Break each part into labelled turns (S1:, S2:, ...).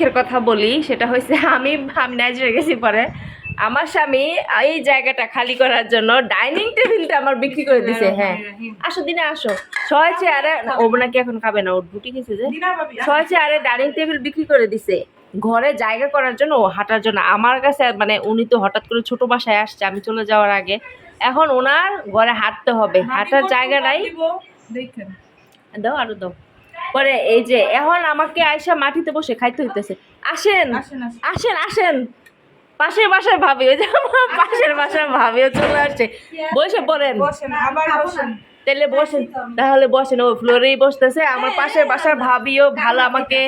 S1: দুঃখের কথা বলি সেটা হয়েছে আমি আমি নাইজেরিয়া গেছি পরে। আমার স্বামী এই জায়গাটা খালি করার জন্য ডাইনিং টেবিলটা আমার বিক্রি করে দিছে হ্যাঁ আসো দিনে আসো। ছয় চেয়ারে ও নাকি এখন খাবে না ওর দুটি গেছে যে। ছয় চেয়ারে ডাইনিং টেবিল বিক্রি করে দিছে। ঘরে জায়গা করার জন্য ও হাঁটার জন্য। আমার কাছে মানে উনি তো হঠাৎ করে ছোট বাসায় আসছে আমি চলে যাওয়ার আগে। এখন ওনার ঘরে হাঁটতে হবে। হাঁটার জায়গা নাই।
S2: দেখেন।
S1: দাও আরও দাও। পরে এই যে এখন আমাকে আয়সা মাটিতে বসে খাইতে হইতেছে। আসেন
S2: আসেন আসেন।
S1: পাশের বাসার ভাবি ওই যে আমার পাশের বাসার ভাবিও চলে আসছে। বসে পড়েন।
S2: বসেন
S1: তাহলে বসেন তাহলে বসেন ও ফ্লোরেই বসতেছে। আমার পাশের বাসার ভাবিও ভালো আমাকে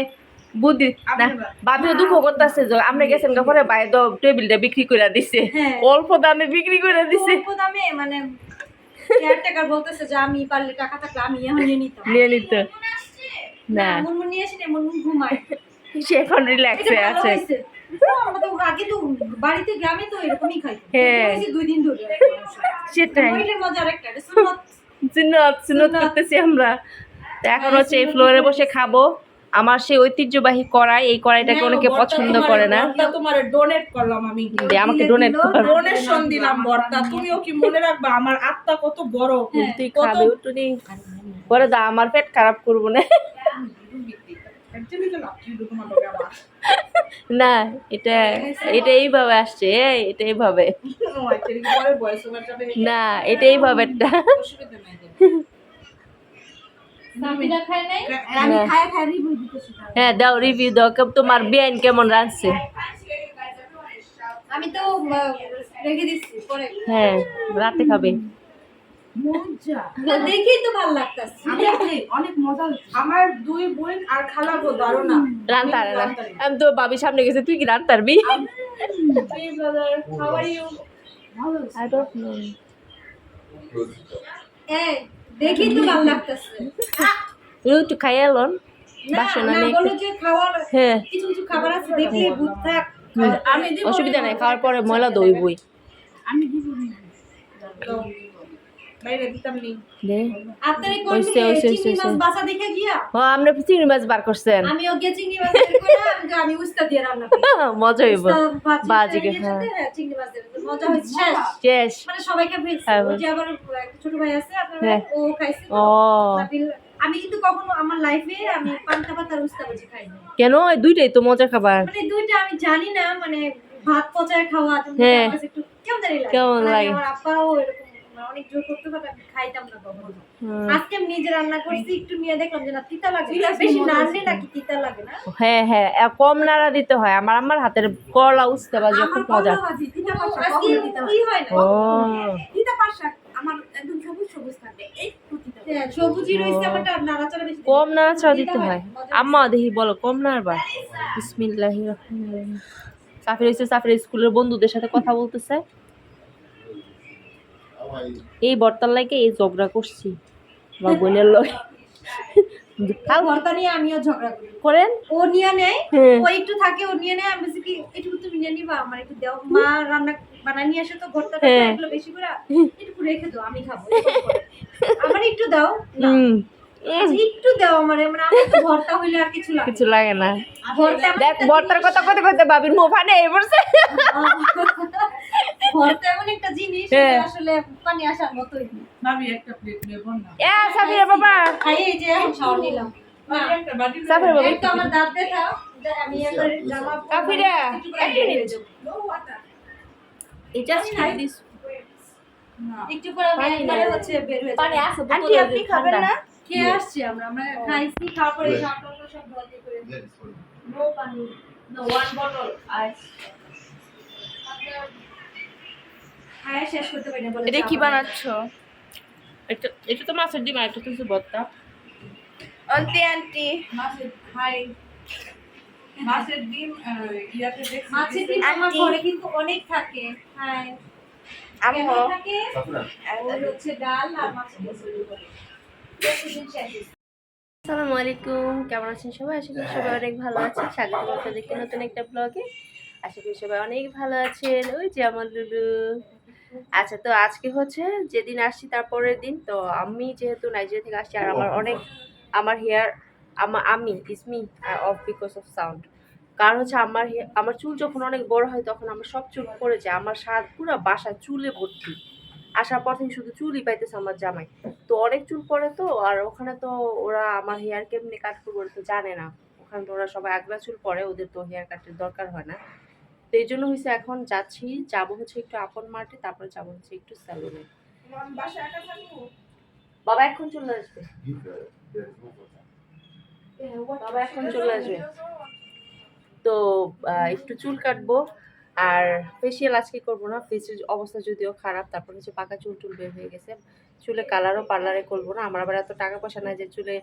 S1: বুদ্ধি না ভাবিও দুঃখ করতেছে যে আপনি গেছেন গা পরে বাইরে তো টেবিলটা বিক্রি করে দিছে।
S3: হ্যাঁ।
S1: অল্প দামে বিক্রি করে দিছে।
S3: অল্প দামে মানে কেয়ারটেকার বলতেছে যে আমি পারলে টাকা থাকলে আমি নিয়ে নিতাম।
S1: নিয়ে নিতে। না।
S3: মুনমুন নিয়ে আসি না মুনমুন ঘুমায়।
S1: সে এখন রিল্যাক্সে আছে। হ্যাঁ। সেটাই। করতেছি আমরা। এখন হচ্ছে এই ফ্লোরে বসে খাব। আমার সেই ঐতিহ্যবাহী কড়াই এই কড়াইটাকে অনেকে পছন্দ করে না।
S2: তোমার ডোনেট করলাম আমি।
S1: আমাকে ডোনেট কর।
S2: ডোনেশন দিলাম বর্তা। তুমিও কি মনে রাখবা আমার আত্মা কত বড়?
S1: তুই খাবে উঠুনি। পরে দা আমার পেট খারাপ করব না। না এটা এটা এইভাবে আসছে এটা এইভাবে
S2: আচ্ছা,
S1: না এটা এইভাবে একটা
S2: অসুবিধা নাই যে।
S3: সামিরা খায় নাই
S2: হ্যাঁ।
S3: আমি খায় খায় রিভিউ দিতেছি তার।
S1: হ্যাঁ দাও রিভিউ দাও কেম- তোমার বিয়াইন কেমন রাঁধছে?
S3: আমি তো রেখে দিচ্ছি পরে।
S1: হ্যাঁ রাতে খাবে।
S3: দেখেই তো ভালো লাগতাছে।
S2: অনেক মজা আমার দুই বোন আর খালা গো দারুণা।
S1: রান্তার না আমি তো বাবির সামনে গেছে তুই কি রান্তার বি.
S3: এই দেখেই তো ভালো লাগতেছে।
S1: একটু খাইয়ে বাসনা নেই হ্যাঁ।
S3: কিছু কিছু খাবার আছে দেখলে বুঝ থাক।
S2: আমি
S1: অসুবিধা নাই খাওয়ার পরে ময়লা দইবই।
S2: আমি দিব
S1: মজা হইব।
S3: শেষ। সবাইকে ছোট ভাই আছে। ও খাইছে আমি কিন্তু কখনো আমার লাইফে আমি পান্তা পাতার উস্তা ভাজি খাইনি
S1: কেন? দুইটাই তো মজা খাবার।
S3: মানে দুইটা আমি জানি না মানে ভাত পচায় খাওয়া তুমি
S1: হ্যাঁ।
S3: আমার একটু কেমন জানি লাগে।
S1: কেমন
S3: মানে
S1: লাগে?
S3: আমার আব্বাও এরকম মানে অনেক জোর করতে পারে আমি খাইতাম না কখনো আজকে আমি নিজে রান্না করছি একটু নিয়ে দেখলাম যে না তিতা লাগে বেশি নাড়লে নাকি তিতা লাগে না?
S1: হ্যাঁ হ্যাঁ কম নাড়া দিতে হয় আমার আমার হাতের করলা উঠতে বাজে খুব মজা।
S3: আজকে কি হয় না? তিতা পাশা আমার একদম সবুজ সবুজ থাকে একটু হ্যাঁ, সবুজই রয়েছে আমার নাড়াচাড়া বেশি
S1: কম নাড়াচাড়া দিতে হয় আম্মা দেখি বলো কম নাড়বা? বিসমিল্লাহ সাফির হচ্ছে সাফির স্কুলের বন্ধুদের সাথে কথা বলতেছে। এই বর্তার লাগে এই ঝগড়া করছি? আমার বোনের লোক
S3: কাল ভর্তা নিয়ে আমিও ঝগড়া করি।
S1: করেন?
S3: ও নিয়ে নেয়
S1: হ্যাঁ।
S3: ও একটু থাকে ও নিয়ে নেয় আমি বলছি কি একটু তুমি নিয়ে নিবা আমার একটু দাও। মা রান্না বানায় নিয়ে আসে তো ভর্তা
S1: হ্যাঁ।
S3: এগুলো বেশি করে একটু রেখে দাও আমি খাব আমার একটু দাও আচ্ছা, একটু দাও মানে আমার তো ভর্তা হইলে আর কিছু লাগে
S1: কিছু লাগে না। দেখ বর্তার কথা কতে কতে বাবির মুখ ফানে এই
S3: ভর্তা জিনিস
S1: হ্যাঁ।
S3: আসলে পানি আসার মতোই।
S2: ভাবি একটা প্লেট নেব না।
S1: এ সাফির বাবা।
S3: খাই এই যে এখন নিলাম
S2: একটা
S3: আমার দাঁত ব্যথা যে আমি একবার জামা
S1: কাফিরা,
S3: একটু করে
S1: এক মিনিট।
S3: যাব।
S1: এই জাস্ট খাই দিস।
S3: একটু পরে একবারে হচ্ছে বের হয়ে
S1: পানি
S3: যাব। আন্টি আপনি খাবেন না? খেয়ে আসছি আমরা আমরা খাইছি খাওয়ার পরে সব সব ধোয়া করে নো পানি।
S1: নো ওয়ান বটল আইস
S3: খায়া শেষ করতে পারি না বলে
S1: এটা কি। বানাচ্ছ? এটা এটা তো মাছের ডিম আর এটা কিছু ভর্তা।
S4: Aunty aunty.
S2: মাছের হাই। মাছের ডিম ইয়াতে দেখছি
S3: মাছের ডিম আমার ঘরে কিন্তু অনেক থাকে। হ্যাঁ
S4: আম্মু।
S3: কেমন থাকে? ওই হচ্ছে ডাল আর মাছের ডিম শেষ।
S1: আসসালামু আলাইকুম। কেমন আছেন সবাই? আশা করি সবাই অনেক ভালো আছেন। স্বাগত আপনাদেরকে নতুন একটা ব্লগে আশা করি সবাই অনেক ভালো আছেন। ওই যে আমার লুলু আচ্ছা তো আজকে হচ্ছে যেদিন আসছি তারপরের দিন তো আমি যেহেতু নাইজেরিয়া থেকে আসছি আর আমার অনেক আমার হেয়ার আমার আমি ইসমি অফ বিকজ অফ সাউন্ড। কারণ হচ্ছে আমার আমার চুল যখন অনেক বড় হয় তখন আমার সব চুল পড়ে যায় আমার সার পুরো বাসা চুলে ভর্তি। আসার পর থেকে শুধু চুলই পাইতেছে আমার জামাই। তো অনেক চুল পড়ে তো আর ওখানে তো ওরা আমার হেয়ার কেমনি কাট করব তো জানে না। ওখানে তো ওরা সবাই আগলা চুল পরে ওদের তো হেয়ার কাটের দরকার হয় না। তো এই জন্য হয়েছে এখন যাচ্ছি। যাব হচ্ছে একটু আপন মার্টে তারপরে যাব হচ্ছে একটু স্যালুনে বাবা এখন চলে আসবে। বাবা এখন চলে আসবে। তো একটু চুল কাটবো। আর ফেসিয়াল আজকে করব না ফেসের অবস্থা যদিও খারাপ তারপর হচ্ছে পাকা চুল টুল বের হয়ে গেছে। চুলে কালারও পার্লারে করব না আমার আবার এত টাকা পয়সা নাই যে চুলে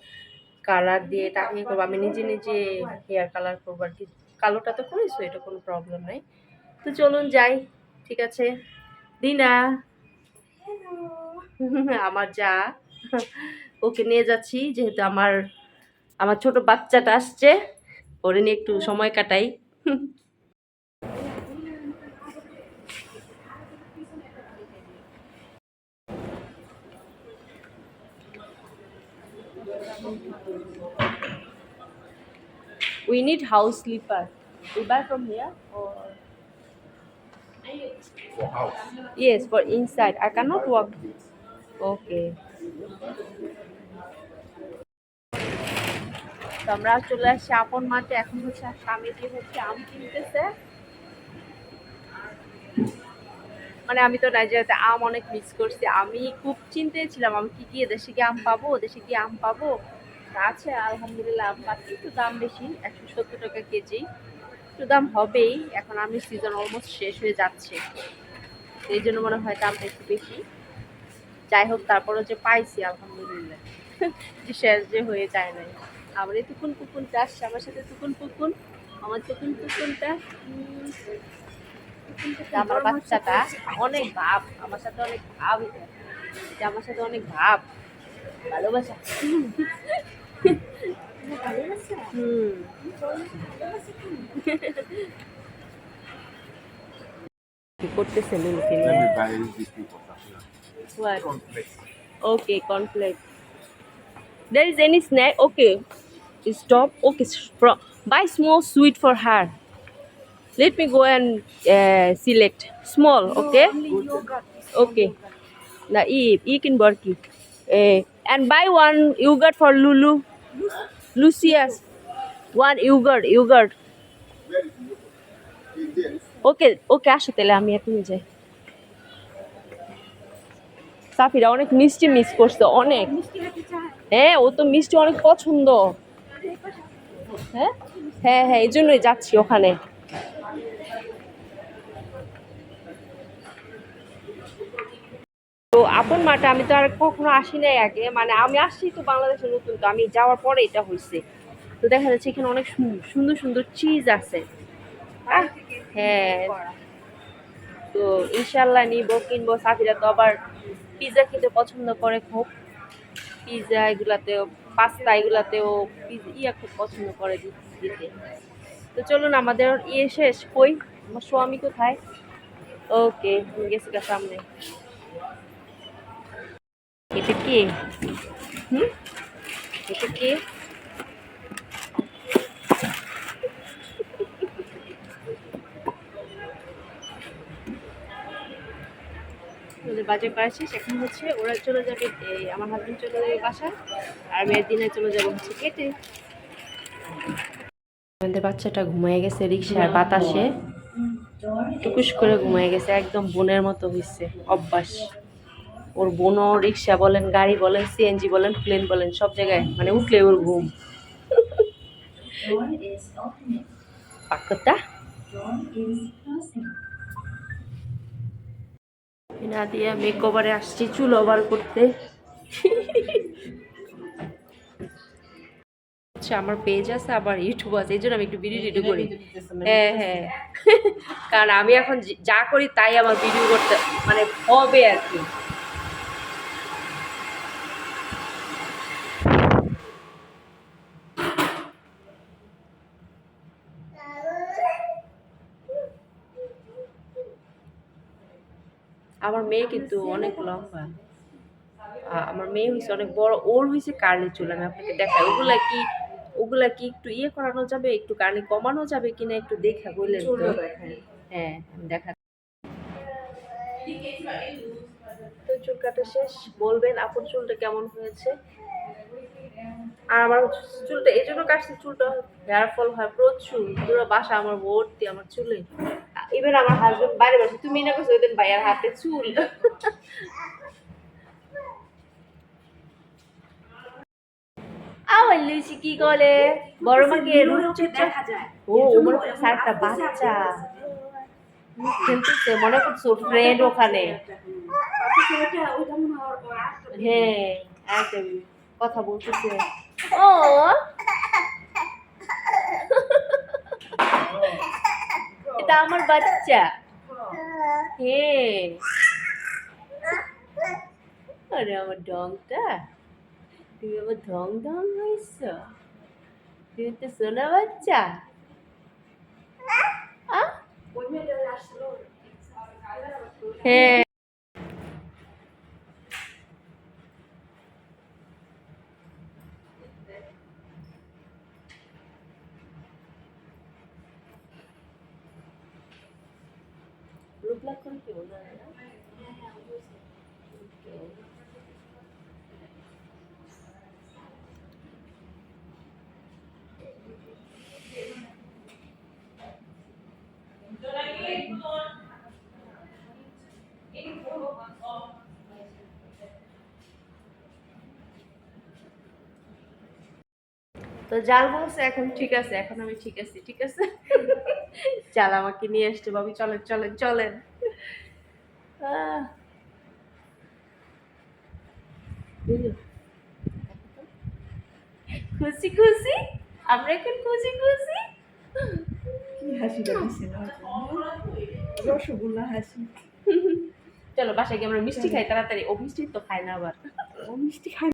S1: কালার দিয়ে টাকা ইয়ে করব। আমি নিজে নিজে হেয়ার কালার করব আর কি। কালোটা তো করেছ এটা কোনো প্রবলেম নাই। তো চলুন যাই ঠিক আছে? দিনা। আমার যা। ওকে নিয়ে যাচ্ছি যেহেতু আমার আমার ছোট বাচ্চাটা আসছে ওরে নিয়ে একটু সময় কাটাই। We need house sleeper. We buy from here or?
S5: For house.
S1: yes for inside. I cannot walk. Okay. তো আমরা চলে আসছি আপন মাঠে। এখন হচ্ছে স্বামী দিয়ে হচ্ছে? আম কিনতেছে। মানে আমি তো নাইজেরিয়াতে আম অনেক মিস করছি। আমি খুব চিন্তায় ছিলাম আমি কি কি দেশে কি আম পাবো দেশে কি আম পাবো? আছে আলহামদুলিল্লাহ আম পাচ্ছি একটু দাম বেশি একশো সত্তর টাকা কেজি। একটু দাম হবেই এখন আমের সিজন অলমোস্ট শেষ হয়ে যাচ্ছে। এই জন্য মনে হয় দামটা একটু বেশি। যাই হোক তারপরে যে পাইছি আলহামদুলিল্লাহ। যে শেষ যে হয়ে যায় নাই। আমার এই টুকুন পুকুনটা আসছে আমার সাথে টুকুন পুকুন আমার টুকুন পুকুনটা আমার বাচ্চাটা অনেক ভাব আমার সাথে অনেক ভাব। আমার সাথে অনেক ভাব। ভালোবাসা। হুম কি করতেছে লুলুকে
S5: Let
S1: নিয়ে
S5: me buy this thing for Safina.
S1: What?
S5: Complex.
S1: Okay, cornflakes. There is any snack? Okay. Stop. Okay. s- From buy small sweet for her. Let me go and uh, select small. Okay. Okay. Now eat. Eat in Burki. Uh, and buy one yogurt for Lulu. Lucius. One yogurt. Yogurt. Okay. Okay. আসো তাহলে, আমি এখনই যাই সাফিরা অনেক মিষ্টি miss করছে, অনেক হ্যাঁ ও তো মিষ্টি অনেক পছন্দ হ্যাঁ হ্যাঁ হ্যাঁ এই জন্যই যাচ্ছি ওখানে তো আপন মাটা আমি তো আর কখনো আসি নাই আগে। মানে আমি আসছি তো বাংলাদেশে নতুন, তো আমি যাওয়ার পরে এটা হয়েছে তো দেখা যাচ্ছে এখানে অনেক সুন্দর সুন্দর চিজ আছে। হ্যাঁ। তো ইনশাল্লাহ নিবো, কিনবো। সাফিরা তো আবার পিৎজা খেতে পছন্দ করে খুব। পিৎজা এগুলাতেও পাস্তা এগুলাতেও পিজ- ইয়া খুব পছন্দ করে দিতে। তো চলুন আমাদের ইয়ে শেষ কই? আমার স্বামী কোথায়? ওকে গেছি সামনে। এটা কি? হুম? এটা কি? ওদের বাজার করা এখন হচ্ছে ওরা চলে যাবে, এই আমার হাজবেন্ড চলে যাবে বাসায়, আর মেয়ের দিনে চলে যাবে হচ্ছে কেটে আমাদের বাচ্চাটা ঘুমিয়ে গেছে রিক্সার বাতাসে। টুকুস করে ঘুমিয়ে গেছে, একদম বোনের মতো হয়েছে অভ্যাস। ওর বোনও রিক্সা বলেন গাড়ি বলেন সিএনজি বলেন প্লেন বলেন সব জায়গায় মানে উঠলে ওর ঘুম। পাকতা না দিয়ে মেক ওভারে আসছি চুল ওভার করতে। আচ্ছা আমার পেজ আছে আবার ইউটিউব আছে এই জন্য আমি একটু ভিডিও টিডিও করি। হ্যাঁ হ্যাঁ। কারণ আমি এখন যা করি তাই আমার ভিডিও করতে মানে হবে আর কি। আমার মেয়ে কিন্তু অনেক লম্বা। আমার মেয়ে হয়েছে অনেক বড়। ওর হয়েছে কার্লি চুল আমি আপনাকে দেখাই। ওগুলা কি ওগুলা কি একটু ইয়ে করানো যাবে? একটু কার্লি কমানো যাবে কিনা একটু দেখা বললেন হ্যাঁ আমি দেখা তো চুল কাটা শেষ। বলবেন আপুর চুলটা কেমন হয়েছে? আর আমার চুলটা এই জন্য কাটছি চুলটা। হেয়ার ফল হয় প্রচুর। পুরো বাসা আমার ভর্তি আমার চুলে। ইভেন আমার হাজবেন্ড বাইরে বসে তুমি না করছ ওদের ভাইয়ার হাতে চুল? আমার লুচি কি করে বড় মাকে রুচি
S3: দেখা যায়।
S1: ও ওমর একটা বাচ্চা। খেলতেছে মনে করছ ফ্রেন্ড ওখানে।
S3: হ্যাঁ
S1: একদম কথা বলতেছে। ও। এটা আমার বাচ্চা। হ্যাঁ আরে আমার ডংটা তুমি আমার ঢং ঢং হয়েছ? তুমি তো সোনা বাচ্চা? হ্যাঁ তো জাল বলছে এখন ঠিক আছে এখন আমি ঠিক আছি ঠিক আছে? চাল আমাকে নিয়ে আসছে বাবু চলেন চলেন চলেন। খুশি খুশি? আমরা এখন খুশি খুশি?
S2: হাসিটা রসগোল্লা হাসি।
S1: চলো বাসায় গিয়ে আমরা মিষ্টি খাই তাড়াতাড়ি। ও মিষ্টি তো খাই না আবার।
S2: ও মিষ্টি খাই